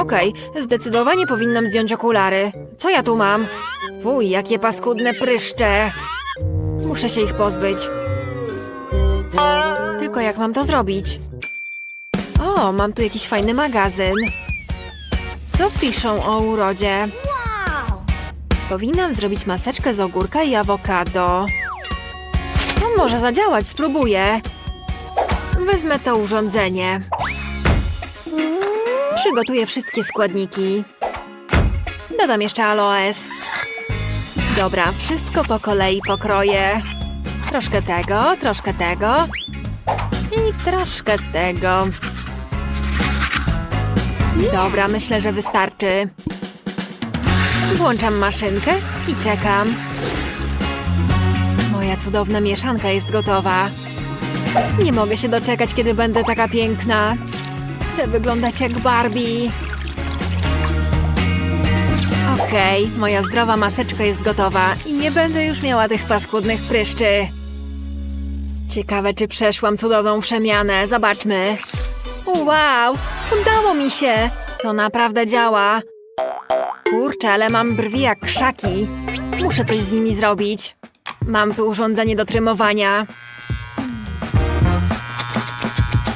Okej, zdecydowanie powinnam zdjąć okulary. Co ja tu mam? Fuj, jakie paskudne pryszcze. Muszę się ich pozbyć. Tylko jak mam to zrobić? O, mam tu jakiś fajny magazyn. Co piszą o urodzie? Powinnam zrobić maseczkę z ogórka i awokado. No, może zadziałać, spróbuję. Wezmę to urządzenie. Przygotuję wszystkie składniki. Dodam jeszcze aloes. Dobra, wszystko po kolei pokroję. Troszkę tego, troszkę tego i troszkę tego. Dobra, myślę, że wystarczy. Włączam maszynkę i czekam. Moja cudowna mieszanka jest gotowa. Nie mogę się doczekać, kiedy będę taka piękna. Chcę wyglądać jak Barbie. Okej, moja zdrowa maseczka jest gotowa i nie będę już miała tych paskudnych pryszczy. Ciekawe, czy przeszłam cudowną przemianę. Zobaczmy. Wow, udało mi się. To naprawdę działa. Kurczę, ale mam brwi jak krzaki. Muszę coś z nimi zrobić. Mam tu urządzenie do trymowania.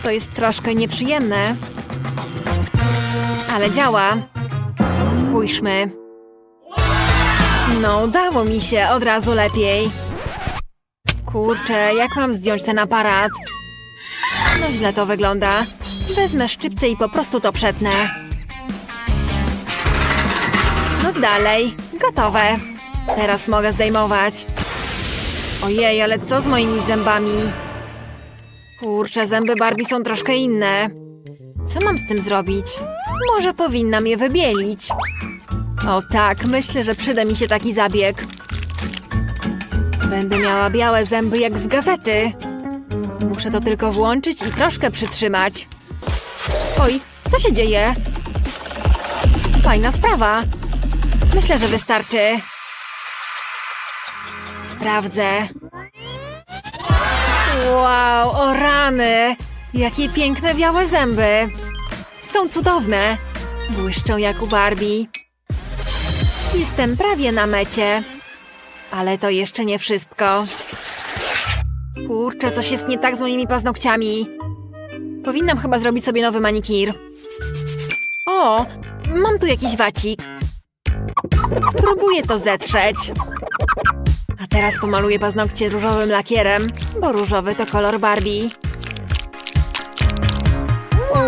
To jest troszkę nieprzyjemne. Ale działa. Spójrzmy. No, udało mi się od razu lepiej. Kurczę, jak mam zdjąć ten aparat? No źle to wygląda. Wezmę szczypce i po prostu to przetnę. No dalej, gotowe. Teraz mogę zdejmować. Ojej, ale co z moimi zębami? Kurczę, zęby Barbie są troszkę inne. Co mam z tym zrobić? Może powinnam je wybielić. O tak, myślę, że przyda mi się taki zabieg. Będę miała białe zęby jak z gazety. Muszę to tylko włączyć i troszkę przytrzymać. Oj, co się dzieje? Fajna sprawa. Myślę, że wystarczy. Sprawdzę. Wow, o rany! Jakie piękne białe zęby! Są cudowne! Błyszczą jak u Barbie. Jestem prawie na mecie. Ale to jeszcze nie wszystko. Kurczę, coś jest nie tak z moimi paznokciami. Powinnam chyba zrobić sobie nowy manikir. O, mam tu jakiś wacik. Spróbuję to zetrzeć. A teraz pomaluję paznokcie różowym lakierem, bo różowy to kolor Barbie.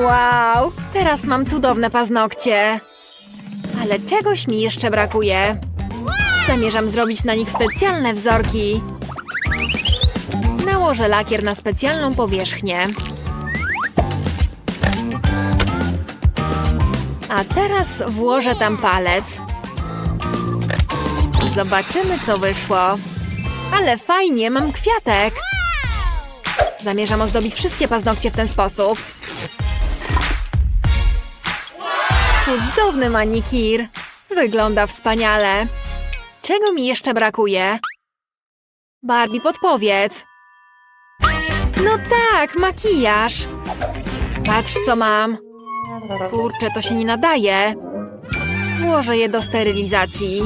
Wow, teraz mam cudowne paznokcie. Ale czegoś mi jeszcze brakuje. Zamierzam zrobić na nich specjalne wzorki. Nałożę lakier na specjalną powierzchnię. A teraz włożę tam palec. Zobaczymy, co wyszło. Ale fajnie, mam kwiatek. Zamierzam ozdobić wszystkie paznokcie w ten sposób. Cudowny manikir. Wygląda wspaniale. Czego mi jeszcze brakuje? Barbie, podpowiedz. No tak, makijaż. Patrz, co mam. Kurczę, to się nie nadaje. Włożę je do sterylizacji.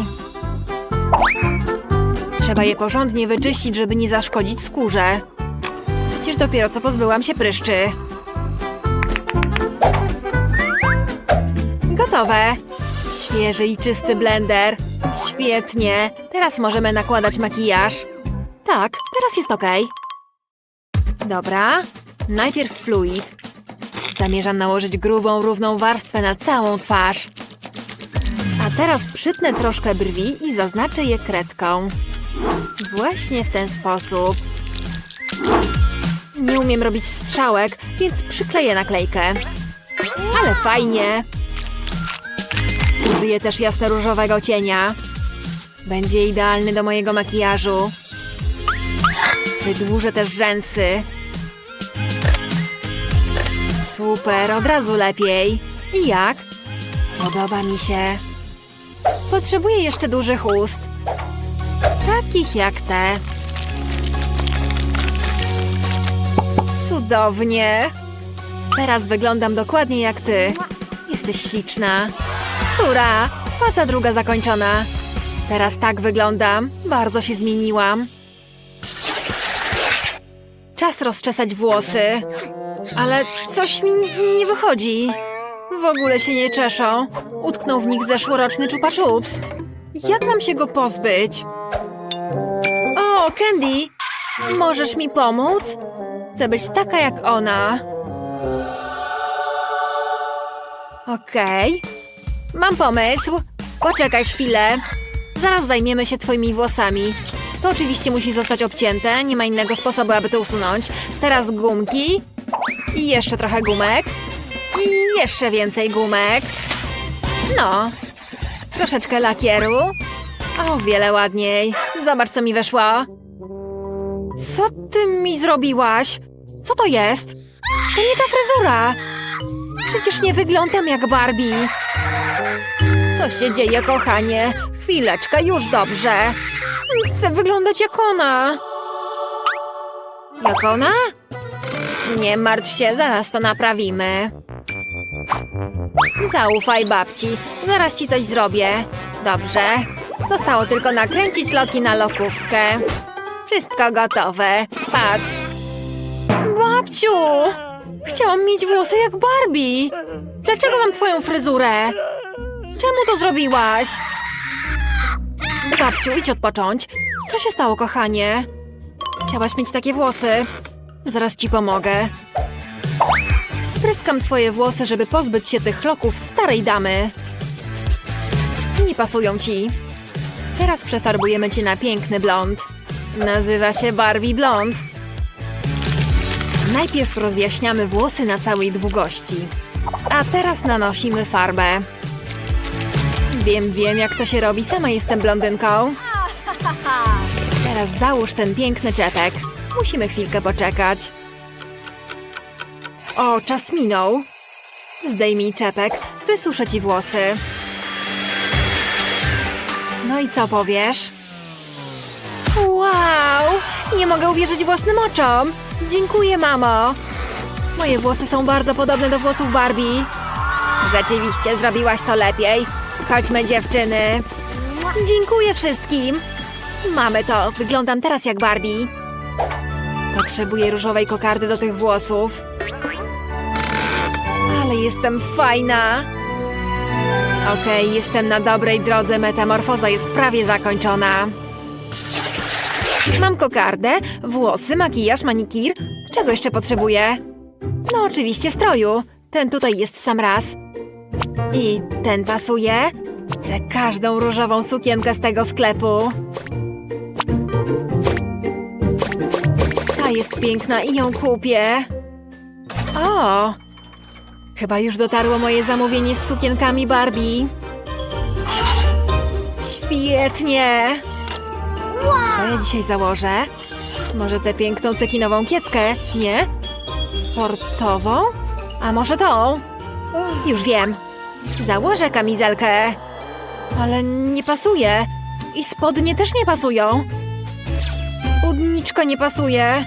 Trzeba je porządnie wyczyścić, żeby nie zaszkodzić skórze. Przecież dopiero co pozbyłam się pryszczy. Gotowe. Świeży i czysty blender. Świetnie. Teraz możemy nakładać makijaż. Tak, teraz jest ok. Dobra. Najpierw fluid. Zamierzam nałożyć grubą, równą warstwę na całą twarz. A teraz przytnę troszkę brwi i zaznaczę je kredką. Właśnie w ten sposób. Nie umiem robić strzałek, więc przykleję naklejkę. Ale fajnie. Użyję też jasno-różowego cienia. Będzie idealny do mojego makijażu. Wydłużę też rzęsy. Super, od razu lepiej. I jak? Podoba mi się. Potrzebuję jeszcze dużych ust. Takich jak te. Cudownie. Teraz wyglądam dokładnie jak ty. Jesteś śliczna. Hurra! Faza druga zakończona. Teraz tak wyglądam. Bardzo się zmieniłam. Czas rozczesać włosy. Ale coś mi nie wychodzi. W ogóle się nie czeszą. Utknął w nich zeszłoroczny Chupa Chups. Jak mam się go pozbyć? O, Candy! Możesz mi pomóc? Chcę być taka jak ona. Okej. Mam pomysł. Poczekaj chwilę. Zaraz zajmiemy się twoimi włosami. To oczywiście musi zostać obcięte, nie ma innego sposobu, aby to usunąć. Teraz gumki. I jeszcze trochę gumek. I jeszcze więcej gumek. No. Troszeczkę lakieru. O, wiele ładniej. Zobacz, co mi weszło. Co ty mi zrobiłaś? Co to jest? To nie ta fryzura. Przecież nie wyglądam jak Barbie. Co się dzieje, kochanie? Chwileczkę, już dobrze. Chcę wyglądać jak ona. Jak ona? Nie martw się, zaraz to naprawimy. Zaufaj babci, zaraz ci coś zrobię. Dobrze. Zostało tylko nakręcić loki na lokówkę. Wszystko gotowe. Patrz. Babciu! Chciałam mieć włosy jak Barbie. Dlaczego mam twoją fryzurę? Czemu to zrobiłaś? Babciu, idź odpocząć. Co się stało, kochanie? Chciałaś mieć takie włosy? Zaraz ci pomogę. Spryskam twoje włosy, żeby pozbyć się tych loków starej damy. Nie pasują ci. Teraz przefarbujemy cię na piękny blond. Nazywa się Barbie Blond. Najpierw rozjaśniamy włosy na całej długości. A teraz nanosimy farbę. Wiem, wiem jak to się robi, sama jestem blondynką. Teraz załóż ten piękny czepek. Musimy chwilkę poczekać. O, czas minął. Zdejmij czepek, wysuszę ci włosy. No i co powiesz? Wow! Nie mogę uwierzyć własnym oczom! Dziękuję, mamo! Moje włosy są bardzo podobne do włosów Barbie. Rzeczywiście, zrobiłaś to lepiej. Chodźmy, dziewczyny. Dziękuję wszystkim. Mamy to. Wyglądam teraz jak Barbie. Potrzebuję różowej kokardy do tych włosów. Ale jestem fajna. Okej, jestem na dobrej drodze. Metamorfoza jest prawie zakończona. Mam kokardę, włosy, makijaż, manikir. Czego jeszcze potrzebuję? No oczywiście stroju. Ten tutaj jest w sam raz. I ten pasuje. Chcę każdą różową sukienkę z tego sklepu. Ta jest piękna i ją kupię. O! Chyba już dotarło moje zamówienie z sukienkami Barbie. Świetnie! Co ja dzisiaj założę? Może tę piękną cekinową kieckę? Nie? Sportową? A może tą? Już wiem. Założę kamizelkę. Ale nie pasuje. I spodnie też nie pasują. Spódniczka nie pasuje.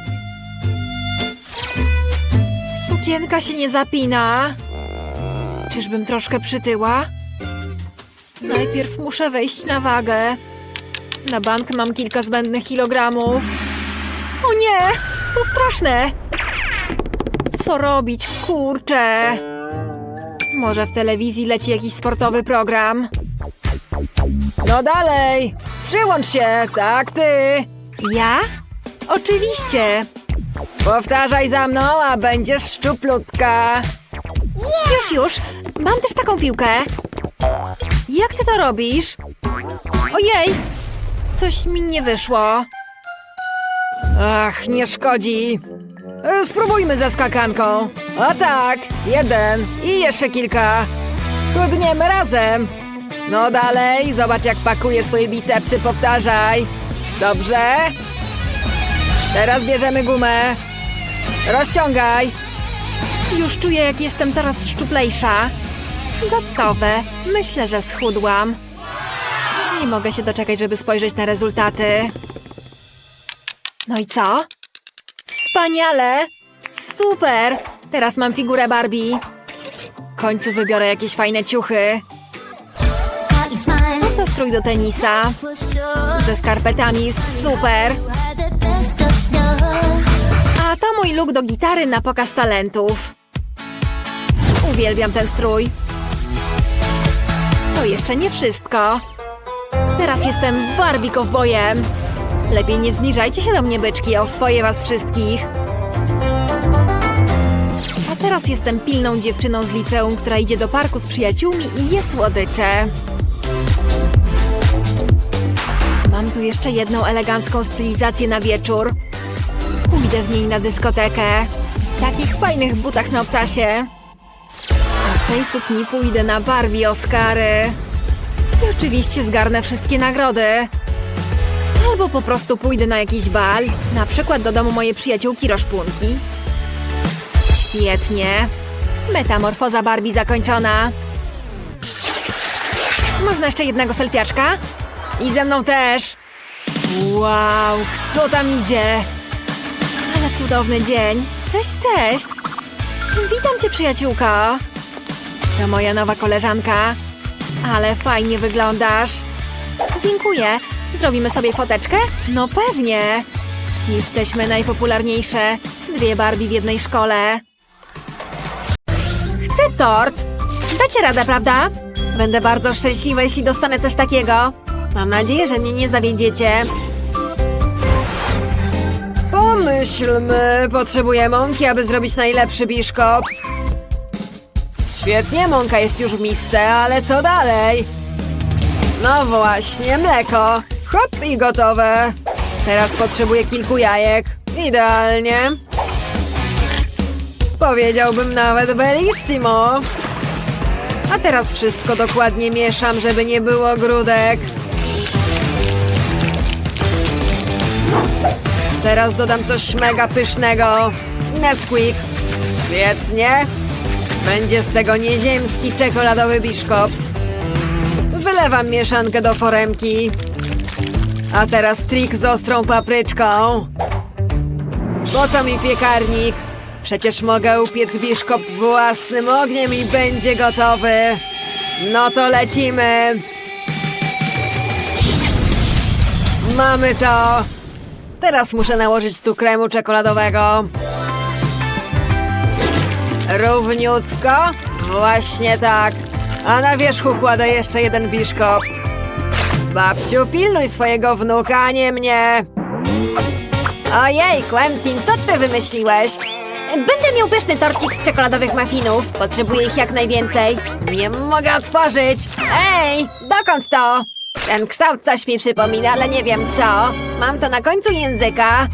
Sukienka się nie zapina. Czyżbym troszkę przytyła? Najpierw muszę wejść na wagę. Na bank mam kilka zbędnych kilogramów. O nie! To straszne! Co robić, kurczę? Może w telewizji leci jakiś sportowy program? No dalej! Przyłącz się! Tak, ty! Ja? Oczywiście! Powtarzaj za mną, a będziesz szczuplutka! Już, już! Mam też taką piłkę! Jak ty to robisz? Ojej! Coś mi nie wyszło. Ach, nie szkodzi. E, Spróbujmy ze skakanką. O tak, jeden i jeszcze kilka. Chudniemy razem. No dalej, zobacz jak pakuje swoje bicepsy, powtarzaj. Dobrze? Teraz bierzemy gumę. Rozciągaj. Już czuję, jak jestem coraz szczuplejsza. Gotowe. Myślę, że schudłam. Nie mogę się doczekać, żeby spojrzeć na rezultaty. No i co? Wspaniale! Super! Teraz mam figurę Barbie. W końcu wybiorę jakieś fajne ciuchy. To strój do tenisa. Ze skarpetami jest super. A to mój look do gitary na pokaz talentów. Uwielbiam ten strój. To jeszcze nie wszystko. Teraz jestem Barbie kowbojem. Lepiej nie zbliżajcie się do mnie, byczki, oswoję was wszystkich. A teraz jestem pilną dziewczyną z liceum, która idzie do parku z przyjaciółmi i je słodycze. Mam tu jeszcze jedną elegancką stylizację na wieczór. Pójdę w niej na dyskotekę. W takich fajnych butach na obcasie. A w tej sukni pójdę na Barbie Oscary. I oczywiście zgarnę wszystkie nagrody. Albo po prostu pójdę na jakiś bal, na przykład do domu mojej przyjaciółki Roszpunki. Świetnie. Metamorfoza Barbie zakończona. Można jeszcze jednego selfiaczka? I ze mną też. Wow, kto tam idzie? Ale cudowny dzień. Cześć, cześć. Witam cię, przyjaciółko. To moja nowa koleżanka. Ale fajnie wyglądasz. Dziękuję. Zrobimy sobie foteczkę? No pewnie. Jesteśmy najpopularniejsze. Dwie Barbie w jednej szkole. Chcę tort. Dacie radę, prawda? Będę bardzo szczęśliwa, jeśli dostanę coś takiego. Mam nadzieję, że mnie nie zawiedziecie. Pomyślmy, potrzebuję mąki, aby zrobić najlepszy biszkopt. Świetnie, mąka jest już w misce, ale co dalej? No właśnie, mleko. Hop i gotowe. Teraz potrzebuję kilku jajek. Idealnie. Powiedziałbym nawet bellissimo. A teraz wszystko dokładnie mieszam, żeby nie było grudek. Teraz dodam coś mega pysznego. Nesquik. Świetnie. Będzie z tego nieziemski czekoladowy biszkopt. Wylewam mieszankę do foremki. A teraz trik z ostrą papryczką. Po co mi piekarnik? Przecież mogę upiec biszkopt własnym ogniem i będzie gotowy. No to lecimy. Mamy to. Teraz muszę nałożyć tu kremu czekoladowego. Równiutko. Właśnie tak. A na wierzchu kładę jeszcze jeden biszkopt. Babciu, pilnuj swojego wnuka, a nie mnie. Ojej, Quentin, co ty wymyśliłeś? Będę miał pyszny torcik z czekoladowych muffinów. Potrzebuję ich jak najwięcej. Nie mogę otworzyć. Ej, dokąd to? Ten kształt coś mi przypomina, ale nie wiem co. Mam to na końcu języka.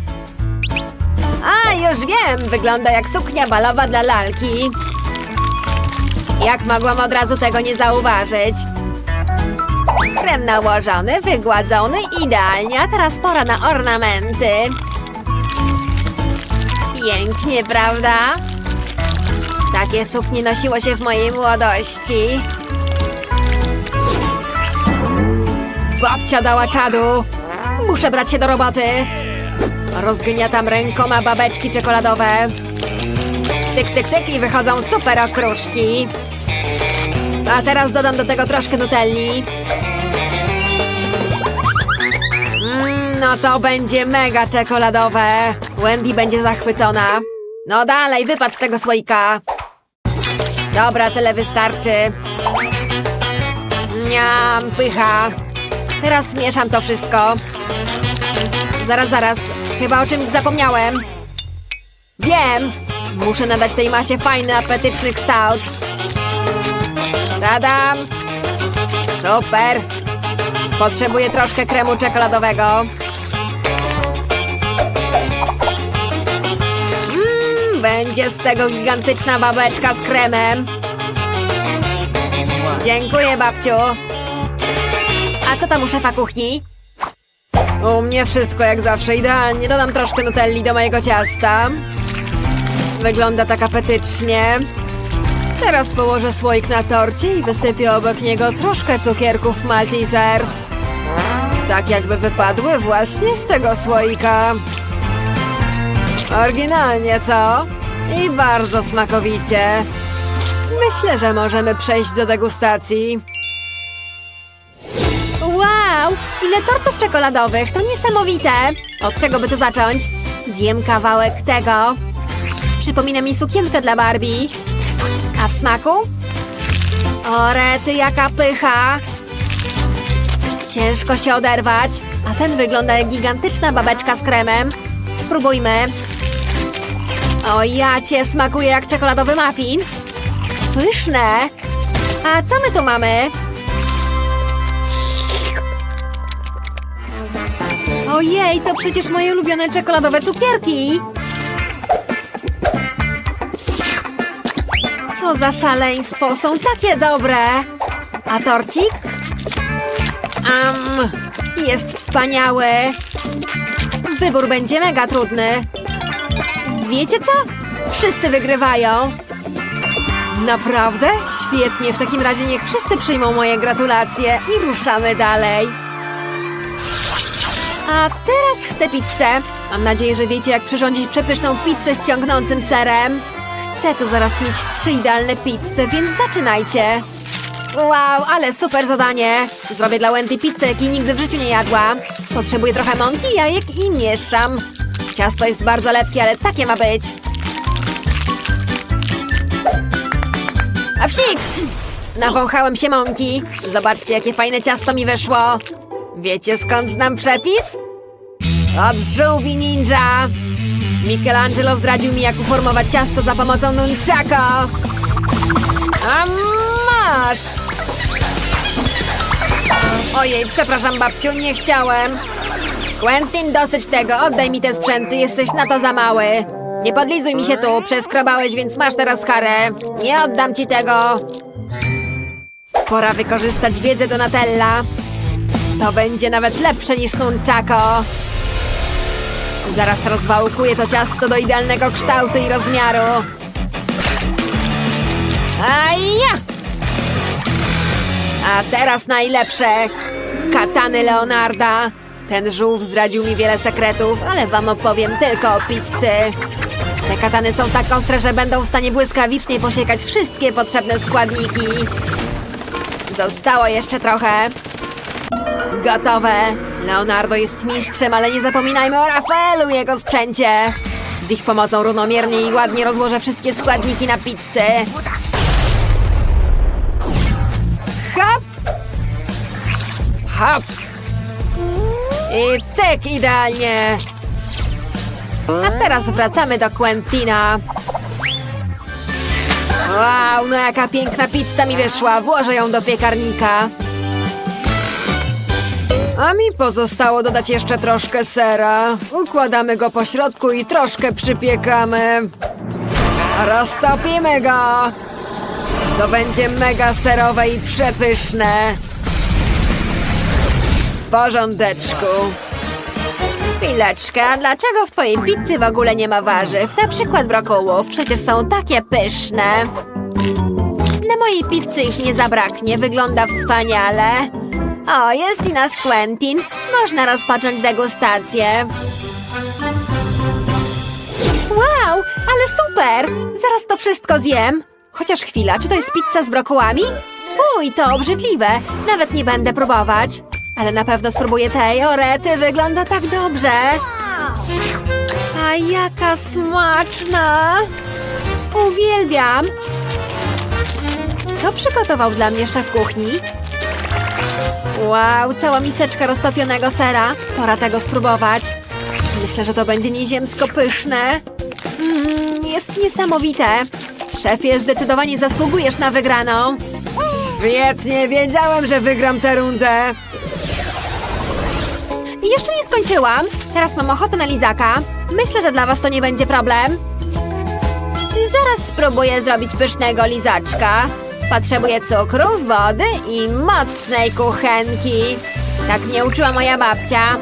A, już wiem! Wygląda jak suknia balowa dla lalki. Jak mogłam od razu tego nie zauważyć? Krem nałożony, wygładzony, idealnie, a teraz pora na ornamenty. Pięknie, prawda? Takie suknie nosiło się w mojej młodości. Babcia dała czadu. Muszę brać się do roboty. Rozgniatam rękoma babeczki czekoladowe. Cyk, cyk, cyk i wychodzą super okruszki. A teraz dodam do tego troszkę nutelli. Mmm, no to będzie mega czekoladowe. Wendy będzie zachwycona. No dalej, wypad z tego słoika. Dobra, tyle wystarczy. Niam, pycha. Teraz mieszam to wszystko. Zaraz, zaraz. Chyba o czymś zapomniałem. Wiem! Muszę nadać tej masie fajny, apetyczny kształt. Tadam! Super! Potrzebuję troszkę kremu czekoladowego. Mmm, będzie z tego gigantyczna babeczka z kremem. Dziękuję, babciu. A co tam u szefa kuchni? U mnie wszystko jak zawsze idealnie. Dodam troszkę nutelli do mojego ciasta. Wygląda tak apetycznie. Teraz położę słoik na torcie i wysypię obok niego troszkę cukierków Maltesers. Tak jakby wypadły właśnie z tego słoika. Oryginalnie, co? I bardzo smakowicie. Myślę, że możemy przejść do degustacji. Wow! Ile tortów czekoladowych! To niesamowite! Od czego by tu zacząć? Zjem kawałek tego. Przypomina mi sukienkę dla Barbie. A w smaku? O rety, jaka pycha! Ciężko się oderwać. A ten wygląda jak gigantyczna babeczka z kremem. Spróbujmy. O ja cię, smakuje jak czekoladowy muffin. Pyszne. A co my tu mamy? Ojej, to przecież moje ulubione czekoladowe cukierki. Co za szaleństwo, są takie dobre. A torcik? Am, jest wspaniały. Wybór będzie mega trudny. Wiecie co? Wszyscy wygrywają. Naprawdę? Świetnie, w takim razie niech wszyscy przyjmą moje gratulacje i ruszamy dalej. A teraz chcę pizzę. Mam nadzieję, że wiecie, jak przyrządzić przepyszną pizzę z ciągnącym serem. Chcę tu zaraz mieć trzy idealne pizze, więc zaczynajcie. Wow, ale super zadanie! Zrobię dla Wendy pizzę, jakiej nigdy w życiu nie jadła. Potrzebuję trochę mąki, jajek i mieszam. Ciasto jest bardzo lepkie, ale takie ma być. A wsik! Nawąchałem się mąki. Zobaczcie, jakie fajne ciasto mi wyszło. Wiecie, skąd znam przepis? Od żółwi ninja! Michelangelo zdradził mi, jak uformować ciasto za pomocą nunchako. A masz! Ojej, przepraszam babciu, nie chciałem. Quentin, dosyć tego, oddaj mi te sprzęty, jesteś na to za mały. Nie podlizuj mi się tu, przeskrobałeś, więc masz teraz karę. Nie oddam ci tego. Pora wykorzystać wiedzę Donatella. To będzie nawet lepsze niż nunchako. Zaraz rozwałkuję to ciasto do idealnego kształtu i rozmiaru. Aja! A teraz najlepsze. Katany Leonarda. Ten żółw zdradził mi wiele sekretów, ale wam opowiem tylko o pizzy. Te katany są tak ostre, że będą w stanie błyskawicznie posiekać wszystkie potrzebne składniki. Zostało jeszcze trochę. Gotowe. Leonardo jest mistrzem, ale nie zapominajmy o Rafaelu i jego sprzęcie. Z ich pomocą równomiernie i ładnie rozłożę wszystkie składniki na pizzę. Hop! Hop! I cyk, idealnie! A teraz wracamy do Quentina. Wow, no jaka piękna pizza mi wyszła. Włożę ją do piekarnika. A mi pozostało dodać jeszcze troszkę sera. Układamy go po środku i troszkę przypiekamy. Roztopimy go. To będzie mega serowe i przepyszne. Porządeczku. Chwileczkę, dlaczego w twojej pizzy w ogóle nie ma warzyw? Na przykład brokułów, przecież są takie pyszne. Na mojej pizzy ich nie zabraknie, wygląda wspaniale. O, jest i nasz Quentin. Można rozpocząć degustację. Wow, ale super! Zaraz to wszystko zjem. Chociaż chwila, czy to jest pizza z brokułami? Fuj, to obrzydliwe. Nawet nie będę próbować. Ale na pewno spróbuję tej orety. Wygląda tak dobrze. A jaka smaczna! Uwielbiam! Co przygotował dla mnie szef kuchni? Wow, cała miseczka roztopionego sera. Pora tego spróbować. Myślę, że to będzie nieziemsko pyszne. Mm, jest niesamowite. Szefie, zdecydowanie zasługujesz na wygraną. Świetnie, wiedziałem, że wygram tę rundę. Jeszcze nie skończyłam. Teraz mam ochotę na lizaka. Myślę, że dla was to nie będzie problem. Zaraz spróbuję zrobić pysznego lizaczka. Potrzebuję cukru, wody i mocnej kuchenki. Tak mnie uczyła moja babcia.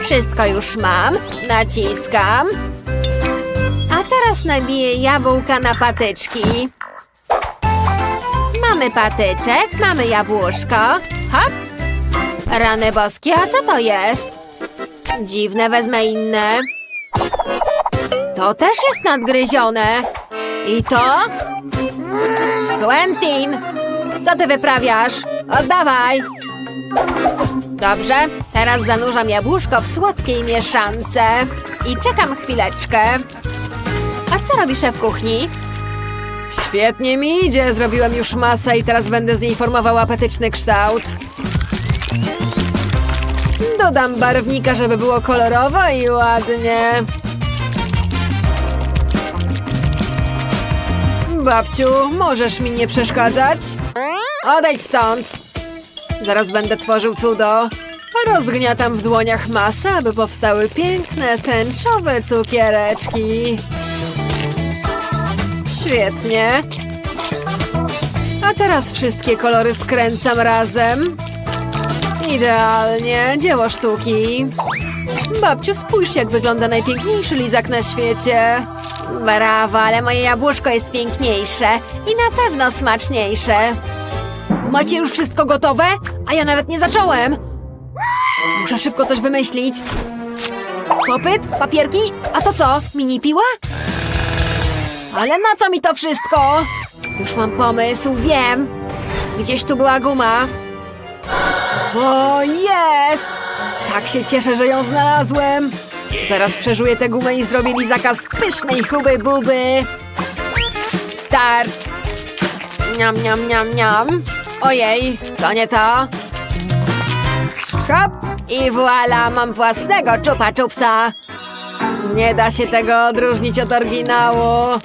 Wszystko już mam. Naciskam. A teraz nabiję jabłka na patyczki. Mamy patyczek, mamy jabłuszko. Hop! Rany boskie, a co to jest? Dziwne, wezmę inne. To też jest nadgryzione. I to? Quentin! Co ty wyprawiasz? Oddawaj! Dobrze, teraz zanurzam jabłuszko w słodkiej mieszance. I czekam chwileczkę. A co robi szef kuchni? Świetnie mi idzie, zrobiłem już masę i teraz będę z niej formował apetyczny kształt. Dodam barwnika, żeby było kolorowo i ładnie. Babciu, możesz mi nie przeszkadzać? Odejdź stąd! Zaraz będę tworzył cudo. Rozgniatam w dłoniach masę, aby powstały piękne, tęczowe cukiereczki. Świetnie. A teraz wszystkie kolory skręcam razem. Idealnie, dzieło sztuki. Babciu, spójrz, jak wygląda najpiękniejszy lizak na świecie. Brawo, ale moje jabłuszko jest piękniejsze i na pewno smaczniejsze. Macie już wszystko gotowe? A ja nawet nie zacząłem. Muszę szybko coś wymyślić. Popyt? Papierki? A to co? Mini piła? Ale na co mi to wszystko? Już mam pomysł, wiem. Gdzieś tu była guma. O, jest! Tak się cieszę, że ją znalazłem. Zaraz przeżuję tę gumę i zrobię lizaka z pysznej huby buby. Start! Niam, niam, niam, niam. Ojej, to nie to. Hop! I voila, mam własnego czupa czupsa. Nie da się tego odróżnić od oryginału.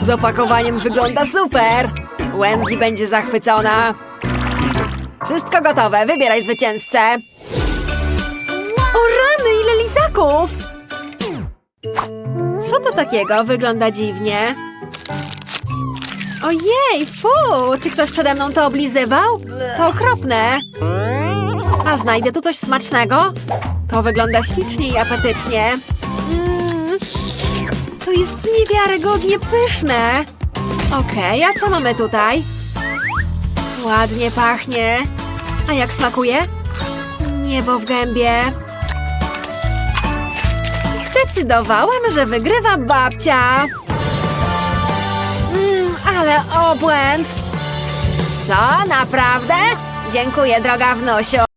Z opakowaniem wygląda super. Wendy będzie zachwycona. Wszystko gotowe, wybieraj zwycięzcę. Co to takiego? Wygląda dziwnie. Ojej, fu! Czy ktoś przede mną to oblizywał? To okropne. A znajdę tu coś smacznego? To wygląda ślicznie i apetycznie. Mm, to jest niewiarygodnie pyszne. Okej, a co mamy tutaj? Ładnie pachnie. A jak smakuje? Niebo w gębie. Zdecydowałam, że wygrywa babcia. Mm, ale obłęd. Co, naprawdę? Dziękuję, droga wnusiu.